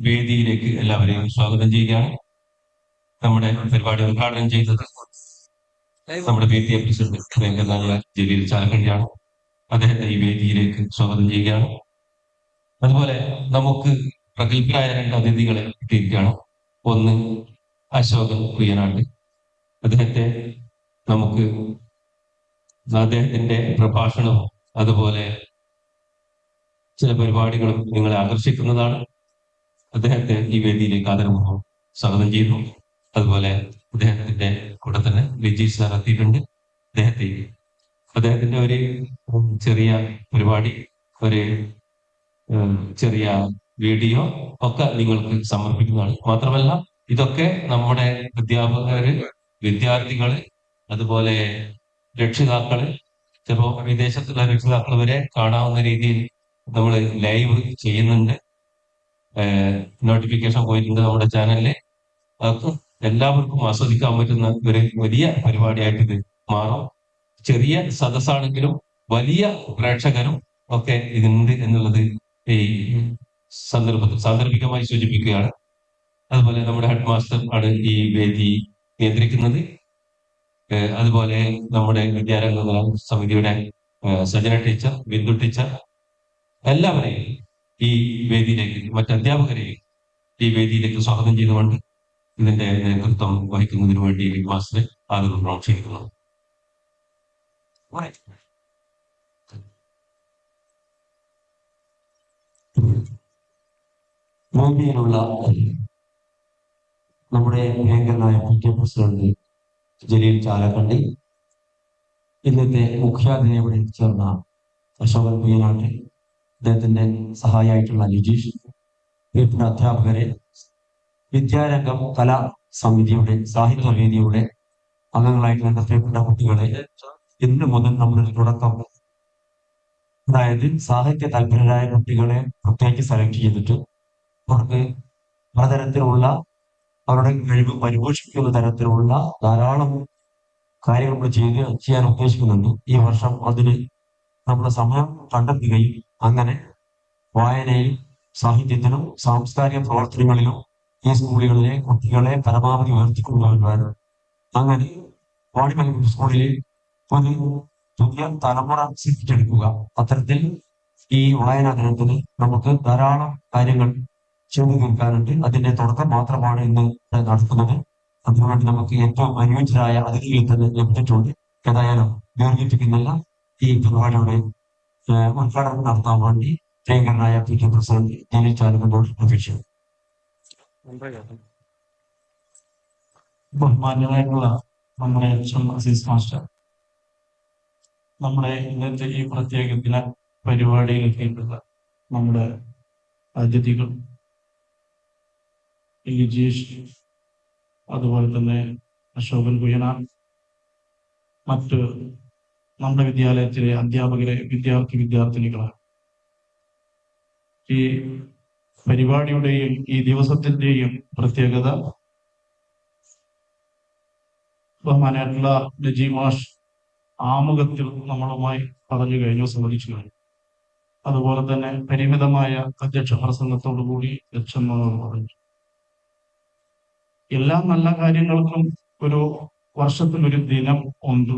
വേദിയിലേക്ക് എല്ലാവരെയും സ്വാഗതം ചെയ്യുകയാണ്. നമ്മുടെ പരിപാടി ഉദ്ഘാടനം ചെയ്തത് നമ്മുടെ എ പ്രസിഡന്റ് പ്രിയങ്കരനായ ജലീൽ ചാലക്കണ്ടിയാണ്. അദ്ദേഹത്തെ ഈ വേദിയിലേക്ക് സ്വാഗതം ചെയ്യുകയാണ്. അതുപോലെ നമുക്ക് പ്രഗത്ഭരായ രണ്ട് അതിഥികളെ കിട്ടിയിരിക്കുകയാണ്. ഒന്ന് അശോകൻ കുയ്യനാട്. അദ്ദേഹത്തെ നമുക്ക് അദ്ദേഹത്തിന്റെ പ്രഭാഷണവും അതുപോലെ ചില പരിപാടികളും നിങ്ങളെ ആകർഷിക്കുന്നതാണ്. അദ്ദേഹത്തെ ഈ വേദിയിലേക്ക് ആദരപൂർവം സ്വാഗതം ചെയ്യുന്നു. അതുപോലെ അദ്ദേഹത്തിന്റെ കൂടെ തന്നെ ലിജി സാർ എത്തിയിട്ടുണ്ട്. അദ്ദേഹത്തെ അദ്ദേഹത്തിന്റെ ഒരു ചെറിയ പരിപാടി ഒരു ചെറിയ വീഡിയോ ഒക്കെ നിങ്ങൾക്ക് സമർപ്പിക്കുന്നതാണ്. മാത്രമല്ല ഇതൊക്കെ നമ്മുടെ അധ്യാപകര് വിദ്യാർത്ഥികൾ അതുപോലെ രക്ഷിതാക്കൾ ചിലപ്പോ വിദേശത്തുള്ള രക്ഷിതാക്കൾ വരെ കാണാവുന്ന രീതിയിൽ നമ്മൾ ലൈവ് ചെയ്യുന്നുണ്ട്. നോട്ടിഫിക്കേഷൻ പോയിട്ടുണ്ട് നമ്മുടെ ചാനലിൽ അതൊക്കെ എല്ലാവർക്കും ആസ്വദിക്കാൻ പറ്റുന്ന ഒരു വലിയ പരിപാടിയായിട്ട് ഇത് മാറും. ചെറിയ സദസ്സാണെങ്കിലും വലിയ പ്രേക്ഷകരും ഒക്കെ ഇതുണ്ട് എന്നുള്ളത് ഈ സന്ദർഭത്തിൽ സാന്ദർഭികമായി സൂചിപ്പിക്കുകയാണ്. അതുപോലെ നമ്മുടെ ഹെഡ് മാസ്റ്റർ ആണ് ഈ വേദി നിയന്ത്രിക്കുന്നത്. അതുപോലെ നമ്മുടെ വിദ്യാരംഗ സമിതിയുടെ സജന ടീച്ചർ ബിന്ദു ടീച്ചർ എല്ലാവരെയും ഈ വേദിയിലേക്ക് മറ്റ് അധ്യാപകരെയും ഈ വേദിയിലേക്ക് സ്വാഗതം ചെയ്തുകൊണ്ട് ഇതിന്റെ നേതൃത്വം വഹിക്കുന്നതിന് വേണ്ടി ബിഗ് മാസ്റ്ററെ ആദരവ് ക്ഷണിക്കുന്നു വേദിയിലുള്ള നമ്മുടെ ഭയങ്കരനായ ടി പ്രസിഡന്റ് ജലീൽ ചാലക്കണ്ടി ഇന്നത്തെ മുഖ്യാധിനെ ഇവിടെ ചേർന്ന അശോകൻ കുയ്യനാട്ട് അദ്ദേഹത്തിന്റെ സഹായിയായിട്ടുള്ള ലിജീഷ് പ്രിയപ്പെട്ട അധ്യാപകരെ വിദ്യാരംഗം കലാ സമിതിയുടെ സാഹിത്യവേദിയുടെ അംഗങ്ങളായിട്ടുള്ള എന്റെ പ്രിയപ്പെട്ട കുട്ടികളെ ഇന്ന് മുതൽ നമ്മളൊരു തുടക്കം. അതായത് സാഹിത്യ താല്പര്യരായ കുട്ടികളെ പ്രത്യേകിച്ച് സെലക്ട് ചെയ്തിട്ട് അവർക്ക് പലതരത്തിലുള്ള അവരുടെ കഴിവ് പരിപോഷിപ്പിക്കുന്ന തരത്തിലുള്ള ധാരാളം കാര്യങ്ങൾ ചെയ്ത് ചെയ്യാൻ ഉദ്ദേശിക്കുന്നുണ്ട്. ഈ വർഷം അതിന് നമ്മൾ സമയം കണ്ടെത്തുകയും അങ്ങനെ വായനയിൽ സാഹിത്യത്തിനും സാംസ്കാരിക പ്രവർത്തനങ്ങളിലും ഈ സ്കൂളുകളിലെ കുട്ടികളെ പരമാവധി ഉയർത്തിക്കൊണ്ടുവരുവാനും അങ്ങനെ വാണിമല സ്കൂളിലെ ഒരു പുതിയ തലമുറ സൃഷ്ടിച്ചെടുക്കുക. അത്തരത്തിൽ ഈ വായനാ ദിനത്തിന് നമുക്ക് ധാരാളം കാര്യങ്ങൾ ചെയ്തു തീർക്കാനുണ്ട്. അതിന്റെ തുടക്കം മാത്രമാണ് ഇന്ന് നടക്കുന്നത്. അതിനുവേണ്ടി നമുക്ക് ഏറ്റവും അനുയോജ്യരായ അതിഥികൾ തന്നെ ലഭിച്ചിട്ടുണ്ട് ഏതായാലും ദീർഘിപ്പിക്കുന്നില്ല. ഈ പരിപാടിയുടെ ഉദ്ഘാടനം നടത്താൻ വേണ്ടി പ്രിയങ്കരനായ പി കെ പ്രസിഡന്റ് ചാലക്കോട് അപേക്ഷിക്കുന്നു ബഹുമാന്യമായിട്ടുള്ള നമ്മുടെ അസീസ് മാസ്റ്റർ നമ്മുടെ ഇന്നത്തെ ഈ പ്രത്യേക ദിന പരിപാടിയിൽ എത്തിയിട്ടുള്ള നമ്മുടെ അതിഥികൾ ജീഷ് അതുപോലെ തന്നെ അശോകൻ കുയനാൻ മറ്റ് നമ്മുടെ വിദ്യാലയത്തിലെ അധ്യാപകരെ വിദ്യാർത്ഥി വിദ്യാർത്ഥിനികളാണ് ഈ പരിപാടിയുടെയും ഈ ദിവസത്തിന്റെയും പ്രത്യേകത ബഹുമാനായിട്ടുള്ള ലജി മാഷ് ആമുഖത്തിൽ നമ്മളുമായി പറഞ്ഞു കഴിഞ്ഞു സംബന്ധിച്ചു കഴിഞ്ഞു. അതുപോലെ തന്നെ പരിമിതമായ അധ്യക്ഷ പ്രസംഗത്തോടു കൂടി ലക്ഷ്യങ്ങളോട് പറഞ്ഞു. എല്ലാ നല്ല കാര്യങ്ങൾക്കും ഒരു വർഷത്തിലൊരു ദിനം ഉണ്ട്.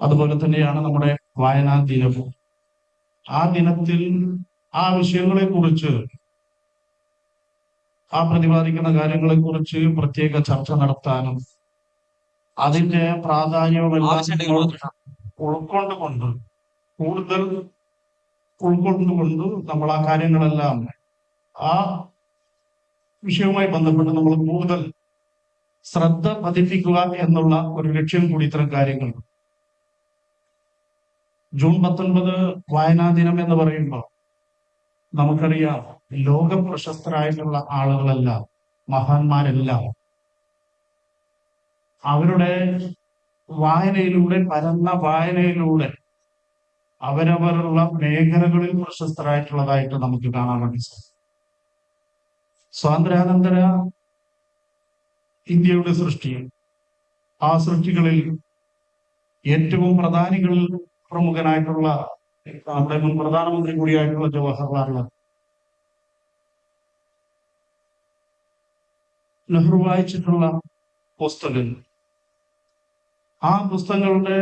അതുപോലെ തന്നെയാണ് നമ്മുടെ വായനാ ദിനവും. ആ ദിനത്തിൽ ആ വിഷയങ്ങളെ കുറിച്ച് ആ പ്രതിപാദിക്കുന്ന കാര്യങ്ങളെ കുറിച്ച് പ്രത്യേക ചർച്ച നടത്താനും അതിന്റെ പ്രാധാന്യമെല്ലാം ഉൾക്കൊണ്ടുകൊണ്ട് കൂടുതൽ ഉൾക്കൊണ്ടുകൊണ്ട് നമ്മൾ ആ കാര്യങ്ങളെല്ലാം ആ വിഷയവുമായി ബന്ധപ്പെട്ട് നമ്മൾ കൂടുതൽ ശ്രദ്ധ പതിപ്പിക്കുക എന്നുള്ള ഒരു ലക്ഷ്യം കൂടി ഇത്തരം കാര്യങ്ങൾ ജൂൺ പത്തൊൻപത് വായനാ ദിനം എന്ന് പറയുമ്പോൾ നമുക്കറിയാം ലോക പ്രശസ്തരായിട്ടുള്ള ആളുകളെല്ലാം മഹാന്മാരെല്ലാം. അവരുടെ വായനയിലൂടെ പരന്ന വായനയിലൂടെ അവരവരുള്ള മേഖലകളിൽ പ്രശസ്തരായിട്ടുള്ളതായിട്ട് നമുക്ക് കാണാൻ വേണ്ടി സാധിക്കും സ്വാതന്ത്ര്യാനന്തര ഇന്ത്യയുടെ സൃഷ്ടിയിൽ ആ സൃഷ്ടികളിൽ ഏറ്റവും പ്രധാനികളിൽ പ്രമുഖനായിട്ടുള്ള നമ്മുടെ മുൻ പ്രധാനമന്ത്രി കൂടിയായിട്ടുള്ള ജവഹർലാൽ നെഹ്റു വായിച്ചിട്ടുള്ള പുസ്തകങ്ങൾ. ആ പുസ്തകങ്ങളുടെ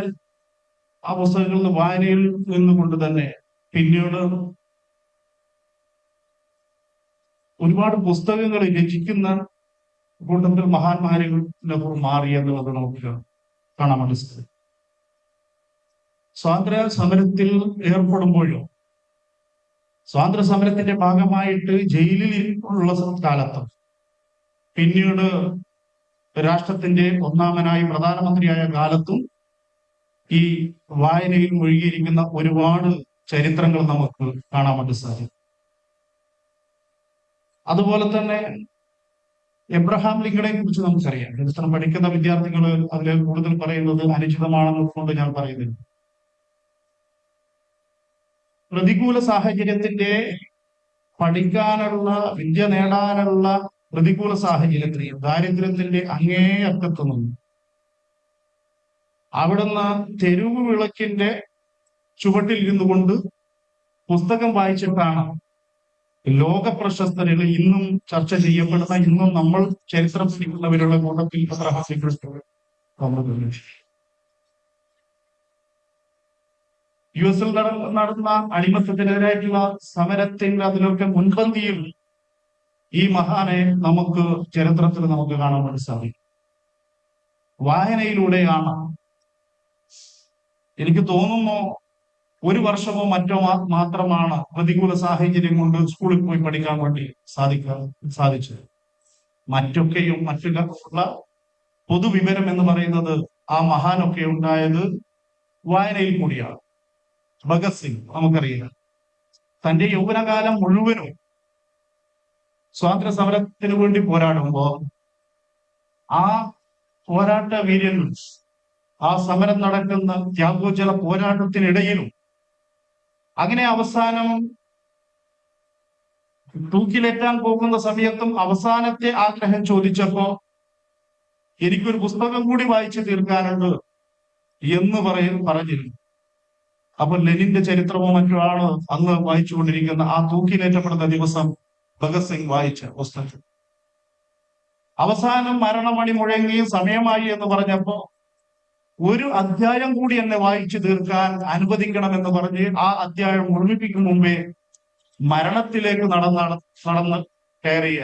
ആ പുസ്തകങ്ങളുടെ വായനയിൽ നിന്നുകൊണ്ട് തന്നെ പിന്നീട് ഒരുപാട് പുസ്തകങ്ങൾ രചിക്കുന്ന കൂട്ടത്തിൽ മഹാന്മാരിൽ നെഹ്റു മാറി എന്നുള്ളത് നമുക്ക് കാണാൻ മനസ്സിലായി സ്വാതന്ത്ര്യ സമരത്തിൽ ഏർപ്പെടുമ്പോഴോ? സ്വാതന്ത്ര്യ സമരത്തിന്റെ ഭാഗമായിട്ട് ജയിലിൽ ഉള്ള കാലത്ത് പിന്നീട് രാഷ്ട്രത്തിന്റെ ഒന്നാമനായി പ്രധാനമന്ത്രിയായ കാലത്തും ഈ വായനയിൽ മുഴുകിയിരിക്കുന്ന ഒരുപാട് ചരിത്രങ്ങൾ നമുക്ക് കാണാൻ വേണ്ടി സാധിക്കും. അതുപോലെ തന്നെ എബ്രഹാം ലിങ്കണെ കുറിച്ച് നമുക്കറിയാം. ചരിത്രം പഠിക്കുന്ന വിദ്യാർത്ഥികൾ അതിൽ കൂടുതൽ പറയുന്നത് അനുചിതമാണെന്ന് കൊണ്ട് ഞാൻ പറയുന്നില്ല. പ്രതികൂല സാഹചര്യത്തിന്റെ പഠിക്കാനുള്ള വിദ്യ നേടാനുള്ള പ്രതികൂല സാഹചര്യത്തിൽ ദാരിദ്ര്യത്തിന്റെ അങ്ങേ അറ്റത്തു നിന്നും അവിടുന്ന് തെരുവ് വിളക്കിന്റെ ചുവട്ടിൽ ഇരുന്നു കൊണ്ട് പുസ്തകം വായിച്ചിട്ടാണ് ലോക പ്രശസ്തരിൽ ഇന്നും ചർച്ച ചെയ്യപ്പെടുന്ന ഇന്നും നമ്മൾ ചരിത്രം പഠിക്കുന്നവരുടെ കൂട്ടത്തിൽ അബ്രഹാം ലിങ്കൺ നമ്മൾ യു എസിൽ നടന്ന അടിമത്തത്തിനെതിരായിട്ടുള്ള സമരത്തിന്റെ അതിലൊക്കെ മുൻപന്തിയിൽ ഈ മഹാനെ നമുക്ക് ചരിത്രത്തിൽ നമുക്ക് കാണാൻ വേണ്ടി സാധിക്കും. വായനയിലൂടെയാണ്. എനിക്ക് തോന്നുന്നു ഒരു വർഷമോ മറ്റോ മാത്രമാണ് പ്രതികൂല സാഹചര്യം കൊണ്ട് സ്കൂളിൽ പോയി പഠിക്കാൻ വേണ്ടി സാധിക്കാൻ സാധിച്ചത്. മറ്റൊക്കെയും മറ്റുള്ള പൊതുവിവരം എന്ന് പറയുന്നത് ആ മഹാനൊക്കെ ഉണ്ടായത് വായനയിൽ കൂടിയാണ്. ഭഗത് സിംഗ് നമുക്കറിയാം. തന്റെ യൗവനകാലം മുഴുവനും സ്വാതന്ത്ര്യ സമരത്തിന് വേണ്ടി പോരാടുമ്പോ ആ പോരാട്ട വീര്യൻ ആ സമരം നടക്കുന്ന ത്യാഗോജല പോരാട്ടത്തിനിടയിലും അങ്ങനെ അവസാനം തൂക്കിലേറ്റാൻ പോകുന്ന സമയത്തും അവസാനത്തെ ആഗ്രഹം ചോദിച്ചപ്പോ എനിക്കൊരു പുസ്തകം കൂടി വായിച്ചു തീർക്കാനുണ്ട് എന്ന് പറയും പറഞ്ഞിരുന്നു. അപ്പൊ ലെനിന്റെ ചരിത്രമോ മറ്റോ അന്ന് വായിച്ചുകൊണ്ടിരിക്കുന്ന ആ തൂക്കിലേറ്റപ്പെടുന്ന ദിവസം ഭഗത് സിംഗ് വായിച്ച പുസ്തകം. അവസാനം മരണമണി മുഴങ്ങി സമയമായി എന്ന് പറഞ്ഞപ്പോ ഒരു അധ്യായം കൂടി എന്നെ വായിച്ചു തീർക്കാൻ അനുവദിക്കണം എന്ന് പറഞ്ഞ് ആ അധ്യായം മുഴുമിപ്പിക്കും മുമ്പേ മരണത്തിലേക്ക് നടന്ന നടന്ന് കയറിയ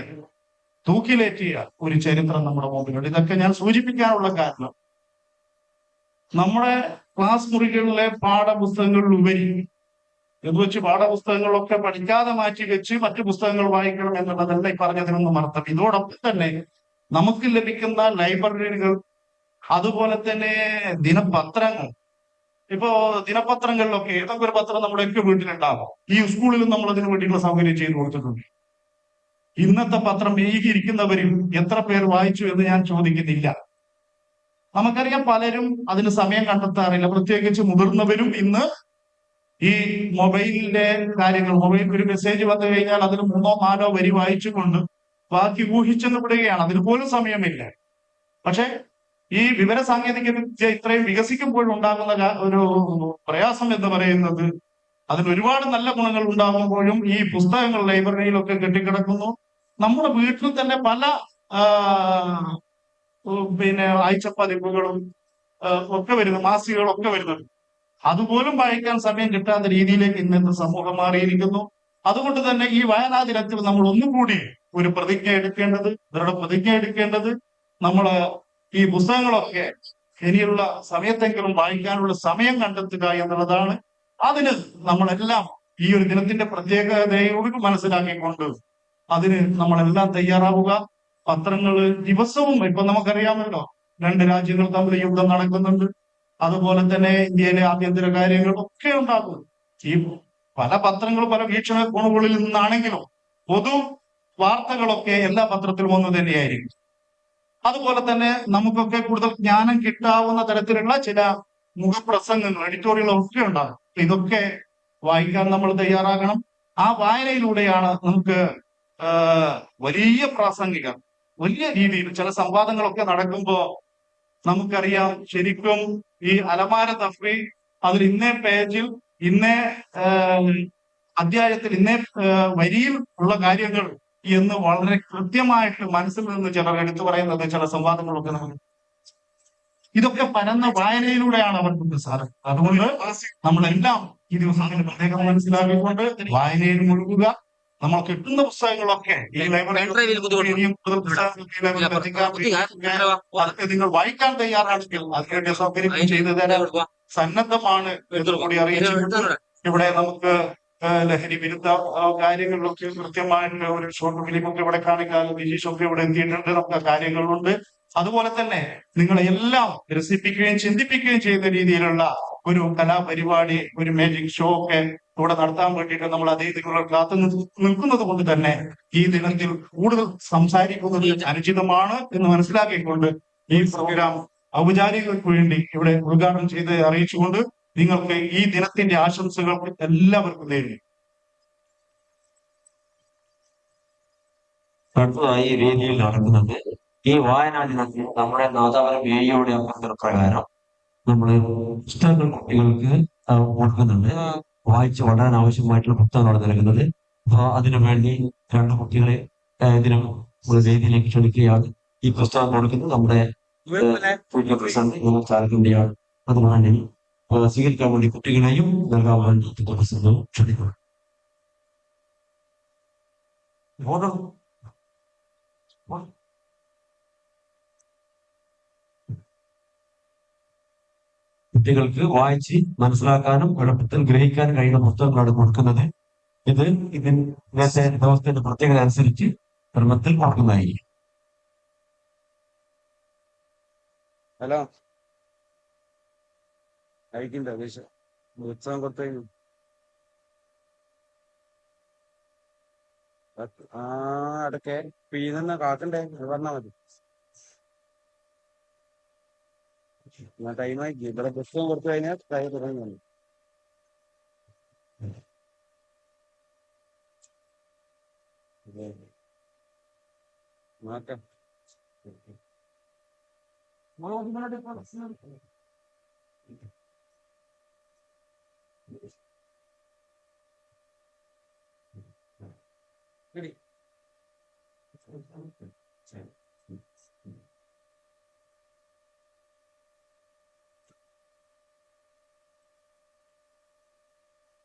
തൂക്കിലേറ്റിയ ഒരു ചരിത്രം നമ്മുടെ മുമ്പിലുണ്ട്. ഇതൊക്കെ ഞാൻ സൂചിപ്പിക്കാനുള്ള കാരണം. നമ്മുടെ ക്ലാസ് മുറികളിലെ പാഠപുസ്തകങ്ങളിലുപരി എന്ന് വെച്ച് പാഠപുസ്തകങ്ങളൊക്കെ പഠിക്കാതെ മാറ്റി വെച്ച് മറ്റു പുസ്തകങ്ങൾ വായിക്കണം എന്നുള്ളതല്ല ഈ പറഞ്ഞതിനൊന്നും അർത്ഥം. ഇതോടൊപ്പം തന്നെ നമുക്ക് ലഭിക്കുന്ന ലൈബ്രറികൾ അതുപോലെ തന്നെ ദിനപത്രങ്ങൾ. ഇപ്പോ ദിനപത്രങ്ങളിലൊക്കെ ഏതൊക്കെ ഒരു പത്രം നമ്മുടെയൊക്കെ വീട്ടിലുണ്ടാകും ഈ സ്കൂളിലും നമ്മൾ അതിനു വേണ്ടിയുള്ള സൗകര്യം ചെയ്തു കൊടുത്തിട്ടുണ്ട്. ഇന്നത്തെ പത്രം ഈ എത്ര പേർ വായിച്ചു എന്ന് ഞാൻ ചോദിക്കുന്നില്ല. നമുക്കറിയാം പലരും അതിന് സമയം കണ്ടെത്താറില്ല. പ്രത്യേകിച്ച് മുതിർന്നവരും ഇന്ന് ഈ മൊബൈലിന്റെ കാര്യങ്ങൾ മൊബൈലിൽ ഒരു മെസ്സേജ് വന്നു കഴിഞ്ഞാൽ അതിന് മൂന്നോ നാലോ വരി വായിച്ചുകൊണ്ട് ബാക്കി ഊഹിച്ചെന്ന് വിടുകയാണ്. അതിന് പോലും സമയമില്ല. പക്ഷെ ഈ വിവര സാങ്കേതിക വിദ്യ ഇത്രയും വികസിക്കുമ്പോഴുണ്ടാകുന്ന ഉണ്ടാകുന്ന ഒരു പ്രയാസം എന്ന് പറയുന്നത് അതിന് ഒരുപാട് നല്ല ഗുണങ്ങൾ ഉണ്ടാകുമ്പോഴും ഈ പുസ്തകങ്ങൾ ലൈബ്രറിയിലൊക്കെ കെട്ടിക്കിടക്കുന്നു. നമ്മുടെ വീട്ടിൽ തന്നെ പല പിന്നെ ആഴ്ചപ്പതിപ്പുകളും ഒക്കെ വരുന്നു മാസികകളൊക്കെ വരുന്നുണ്ട് അതുപോലും വായിക്കാൻ സമയം കിട്ടാത്ത രീതിയിലേക്ക് ഇന്നത്തെ സമൂഹം മാറിയിരിക്കുന്നു. അതുകൊണ്ട് തന്നെ ഈ വായനാ ദിനത്തിൽ നമ്മൾ ഒന്നും കൂടി ഒരു പ്രതിജ്ഞ എടുക്കേണ്ടത് ഇവരുടെ പ്രതിജ്ഞ എടുക്കേണ്ടത് നമ്മൾ ഈ പുസ്തകങ്ങളൊക്കെ ഇനിയുള്ള സമയത്തെങ്കിലും വായിക്കാനുള്ള സമയം കണ്ടെത്തുക എന്നുള്ളതാണ്. അതിന് നമ്മളെല്ലാം ഈ ഒരു ദിനത്തിന്റെ പ്രത്യേകതയോട് മനസ്സിലാക്കിക്കൊണ്ട് അതിന് നമ്മളെല്ലാം തയ്യാറാവുക. പത്രങ്ങൾ ദിവസവും ഇപ്പൊ നമുക്കറിയാമല്ലോ രണ്ട് രാജ്യങ്ങൾ തമ്മിൽ യുദ്ധം നടക്കുന്നുണ്ട്. അതുപോലെ തന്നെ ഇന്ത്യയിലെ ആഭ്യന്തര കാര്യങ്ങൾ ഒക്കെ ഉണ്ടാകും. ഈ പല പത്രങ്ങൾ പല വീക്ഷണ കോണുകളിൽ നിന്നാണെങ്കിലും പൊതു വാർത്തകളൊക്കെ എല്ലാ പത്രത്തിലും ഒന്ന് തന്നെയായിരിക്കും. അതുപോലെ തന്നെ നമുക്കൊക്കെ കൂടുതൽ ജ്ഞാനം കിട്ടാവുന്ന തരത്തിലുള്ള ചില മുഖപ്രസംഗങ്ങൾ എഡിറ്റോറിയലും ഒക്കെ ഉണ്ടാകും. ഇതൊക്കെ വായിക്കാൻ നമ്മൾ തയ്യാറാകണം. ആ വായനയിലൂടെയാണ് നമുക്ക് വലിയ പ്രാസംഗികർ വലിയ രീതിയിൽ ചില സംവാദങ്ങളൊക്കെ നടക്കുമ്പോ നമുക്കറിയാം ശരിക്കും ഈ അലമാര തഫ്രി അതിൽ ഇന്നേ പേജിൽ ഇന്നേ അധ്യായത്തിൽ ഇന്നേ വരിയിൽ ഉള്ള കാര്യങ്ങൾ എന്ന് വളരെ കൃത്യമായിട്ട് മനസ്സിൽ നിന്ന് ചിലർ എടുത്തു പറയുന്നത് ചില സംവാദങ്ങളൊക്കെ നമ്മൾ ഇതൊക്കെ പരന്ന വായനയിലൂടെയാണ് അവർക്ക് സാധനം അതുകൊണ്ട് നമ്മളെല്ലാം ഈ ദിവസങ്ങളിൽ പ്രത്യേകം മനസ്സിലാക്കിക്കൊണ്ട് വായനയിൽ മുഴുകുക നമ്മൾ കിട്ടുന്ന പുസ്തകങ്ങളൊക്കെ ഈ ലൈബ്രറിയിൽ കൂടുതൽ പുസ്തകങ്ങൾ അതൊക്കെ നിങ്ങൾ വായിക്കാൻ തയ്യാറാണെങ്കിൽ അതിനുവേണ്ടി സൗകര്യം ചെയ്തു തരാൻ സന്നദ്ധമാണ് കൂടി അറിയിച്ചിട്ടുണ്ട് ഇവിടെ നമുക്ക് ലഹരി വിരുദ്ധ കാര്യങ്ങളിലൊക്കെ കൃത്യമായിട്ട് ഒരു ഷോർട്ട് ഫിലിമൊക്കെ ഇവിടെ കാണിക്കാൻ വിജീഷൊക്കെ ഇവിടെ എത്തിയിട്ടുണ്ട്. നമുക്ക് കാര്യങ്ങളുണ്ട്. അതുപോലെ തന്നെ നിങ്ങളെ എല്ലാം രസിപ്പിക്കുകയും ചിന്തിപ്പിക്കുകയും ചെയ്യുന്ന രീതിയിലുള്ള ഒരു കലാപരിപാടി ഒരു മാജിക് ഷോ ഒക്കെ ഇവിടെ നടത്താൻ വേണ്ടിയിട്ട് നമ്മൾ അതിഥികൾ കാത്തു നിൽ- നിൽക്കുന്നത് കൊണ്ട് തന്നെ ഈ ദിനത്തിൽ കൂടുതൽ സംസാരിക്കുന്നത് അനുചിതമാണ് എന്ന് മനസ്സിലാക്കിക്കൊണ്ട് ഈ പ്രോഗ്രാം ഔപചാരികൾക്ക് വേണ്ടി ഇവിടെ ഉദ്ഘാടനം ചെയ്ത് അറിയിച്ചുകൊണ്ട് നിങ്ങൾക്ക് ഈ ദിനത്തിന്റെ ആശംസകൾ എല്ലാവർക്കും നേടി അടുത്തതായി രീതിയിൽ നടക്കുന്നത് ഈ വായനാ ദിനത്തിൽ നമ്മുടെ നാദാപുരം ഏയോടെ അഭ്യർത്ഥന പ്രകാരം നമ്മൾ പുസ്തകങ്ങൾ കുട്ടികൾക്ക് കൊടുക്കുന്നുണ്ട്. വായിച്ച് വളരാൻ ആവശ്യമായിട്ടുള്ള പുസ്തകങ്ങളാണ് നൽകുന്നത്. അപ്പൊ അതിനു വേണ്ടി രണ്ട് കുട്ടികളെ ഇതിനും നമ്മുടെ വേദിയിലേക്ക് ക്ഷണിക്കുകയാണ് ഈ പുസ്തകം കൊടുക്കുന്നത്. നമ്മുടെ പ്രസിഡന്റ് ആ, സ്വീകരിക്കാൻ വേണ്ടി കുട്ടികളെയും നൽകാൻ വേണ്ടി പുസ്തകം ക്ഷണിക്കുന്നു. ഓർഡർ കുട്ടികൾക്ക് വായിച്ച് മനസ്സിലാക്കാനും എളുപ്പത്തിൽ ഗ്രഹിക്കാനും കഴിയുന്ന പുസ്തകങ്ങളാണ് കൊടുക്കുന്നത്. ഇത് ഇന്നത്തെ ദിവസത്തിന്റെ പ്രത്യേകത അനുസരിച്ച് ക്രമത്തിൽ കൊടുക്കുന്നതായിരിക്കും ഹലോ. ഉത്സവം കൊടുത്തു ആ അടക്കെ പീന്ന കാക്കണ്ടേ പറഞ്ഞാ മതി. ഞാൻ ടൈം ആക്കി ഇവിടെ പുസ്തകം കൊടുത്തു കഴിഞ്ഞാൽ ടൈം തുടങ്ങി നോക്കാം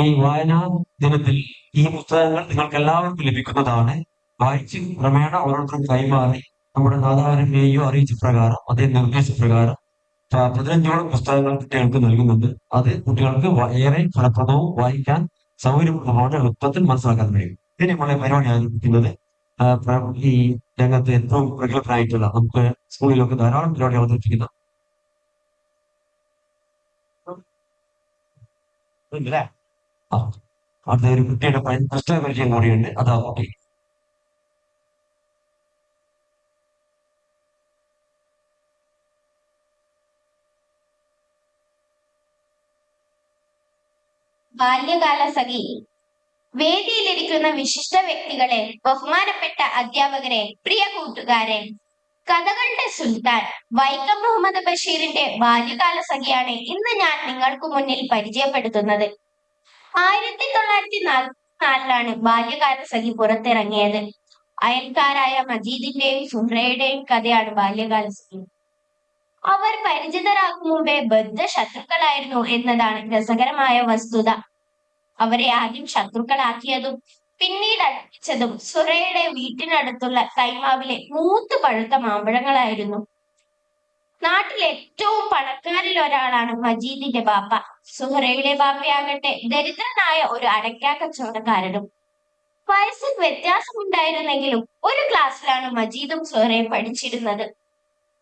ഈ വായനാ ദിനത്തിൽ ഈ പുസ്തകങ്ങൾ നിങ്ങൾക്ക് എല്ലാവർക്കും ലഭിക്കുന്നതാണ്. വായിച്ച് ക്രമേണ ഓരോരുത്തരും കൈമാറി നമ്മുടെ നാദാവരനെയോ അറിയിച്ച പ്രകാരം അതേ നിർദ്ദേശപ്രകാരം പ്രകാരം പതിനഞ്ചോളം പുസ്തകങ്ങൾ കുട്ടികൾക്ക് നൽകുന്നുണ്ട്. അത് കുട്ടികൾക്ക് ഏറെ ഫലപ്രദവും വായിക്കാൻ സൗകര്യപ്രദമാണ് എളുപ്പത്തിൽ മനസ്സിലാക്കാൻ കഴിയും. ഇനി നമ്മളെ പരിപാടി ആരംഭിക്കുന്നത് ഈ രംഗത്ത് ഏറ്റവും റെഗുലർ ആയിട്ടുള്ള നമുക്ക് സ്കൂളിലൊക്കെ ധാരാളം പരിപാടി അവതരിപ്പിക്കുന്ന ആ. അടുത്ത ഒരു കുട്ടിയുടെ പ്രശ്ന പരിചയം കൂടിയുണ്ട്. അതാ കുട്ടി ബാല്യകാല സഖി. വേദിയിലിരിക്കുന്ന വിശിഷ്ട വ്യക്തികളെ ബഹുമാനപ്പെട്ട അധ്യാപകരെ പ്രിയ കൂട്ടുകാരെ കഥകളുടെ സുൽത്താൻ വൈക്കം മുഹമ്മദ് ബഷീറിന്റെ ബാല്യകാല സഖിയാണ് ഇന്ന് ഞാൻ നിങ്ങൾക്ക് മുന്നിൽ പരിചയപ്പെടുത്തുന്നത്. ആയിരത്തി തൊള്ളായിരത്തി നാൽപ്പത്തിനാലിലാണ് ബാല്യകാല സഖി പുറത്തിറങ്ങിയത്. അയൽക്കാരായ മജീദിന്റെയും സുഹ്രയുടെയും കഥയാണ് ബാല്യകാല സഖി അവർ പരിചിതരാകും മുമ്പേ ബദ്ധ ശത്രുക്കളായിരുന്നു എന്നതാണ് രസകരമായ വസ്തുത. അവരെ ആദ്യം ശത്രുക്കളാക്കിയതും പിന്നീട് അടുപ്പിച്ചതും സുരയുടെ വീട്ടിനടുത്തുള്ള കൈമാവിലെ മൂത്ത് പഴുത്ത മാമ്പഴങ്ങളായിരുന്നു. നാട്ടിൽ ഏറ്റവും പണക്കാരിൽ ഒരാളാണ് മജീദിന്റെ ബാപ്പ. സുഹറയുടെ ബാപ്പയാകട്ടെ ദരിദ്രനായ ഒരു അടയ്ക്കാ കച്ചവടക്കാരനും വയസ്സിൽ വ്യത്യാസമുണ്ടായിരുന്നെങ്കിലും ഒരു ക്ലാസ്സിലാണ് മജീദും സുഹറയും പഠിച്ചിരുന്നത്.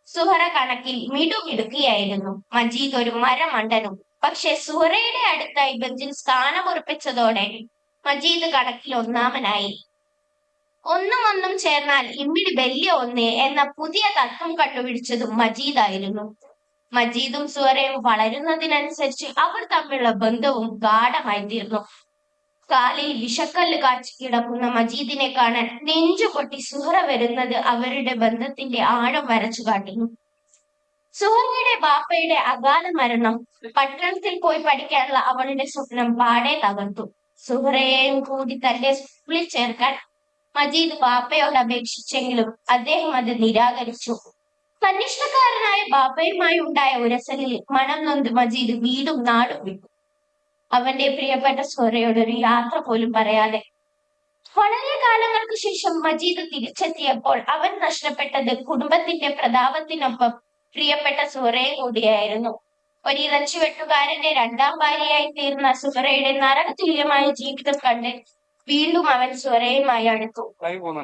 സുഹറ കണക്കിൽ മിടുമിടുക്കിയായിരുന്നു. മജീദ് ഒരു മരമണ്ടനും. പക്ഷെ സുഹറയുടെ അടുത്തായി ബെഞ്ചിൽ സ്ഥാനമുറപ്പിച്ചതോടെ മജീദ് കണക്കിൽ ഒന്നാമനായി. ഒന്നും ഒന്നും ചേർന്നാൽ ഇമ്മിടി വലിയ ഒന്ന് എന്ന പുതിയ തത്വം കണ്ടുപിടിച്ചതും മജീദായിരുന്നു. മജീദും സുവരയും വളരുന്നതിനനുസരിച്ച് അവർ തമ്മിലുള്ള ബന്ധവും ഗാഠമായി തീർന്നു. കാലിൽ വിഷക്കല്ല് കാച്ചി കിടക്കുന്ന മജീദിനെ കാണാൻ നെഞ്ചു പൊട്ടി സുഹറ വരുന്നത് അവരുടെ ബന്ധത്തിന്റെ ആഴം വരച്ചു കാട്ടുന്നു. സുഹറയുടെ ബാപ്പയുടെ അകാല മരണം പട്ടണത്തിൽ പോയി പഠിക്കാനുള്ള അവളുടെ സ്വപ്നം പാടെ തകർത്തു. സുഹറയെയും കൂടി തന്റെ സ്കൂളിൽ ചേർക്കാൻ മജീദ് ബാപ്പയോട് അപേക്ഷിച്ചെങ്കിലും അദ്ദേഹം അത് നിരാകരിച്ചു. കനിഷ്ഠക്കാരനായ ബാപ്പയുമായി ഉണ്ടായ ഉരസലിൽ മനം നൊന്ത് മജീദ് വീടും നാടും വിട്ടു. അവന്റെ പ്രിയപ്പെട്ട സുഹറയോട് ഒരു യാത്ര പോലും പറയാതെ വളരെ കാലങ്ങൾക്ക് ശേഷം മജീദ് തിരിച്ചെത്തിയപ്പോൾ അവൻ നഷ്ടപ്പെട്ടത് കുടുംബത്തിന്റെ പ്രതാപത്തിനൊപ്പം പ്രിയപ്പെട്ട സുഹറയെ കൂടിയായിരുന്നു. ഒരു ഇറച്ചിവെട്ടുകാരന്റെ രണ്ടാം ഭാര്യയായി തീർന്ന സുഹറയുടെ നരകതുല്യമായ ജീവിതം കണ്ട് വീണ്ടും അവൻ സുഹറയുമായി അടുത്തു.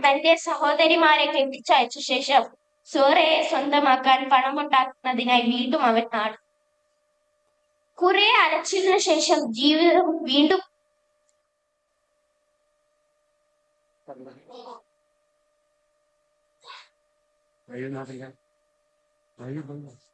തന്റെ സഹോദരിമാരെ കെട്ടിച്ചയച്ച ശേഷം സുഹറയെ സ്വന്തമാക്കാൻ പണമുണ്ടാക്കുന്നതിനായി വീണ്ടും അവൻ നാടും. കുറെ അലച്ചിലിനു ശേഷം ജീവിതം വീണ്ടും കൈ പോകുന്നു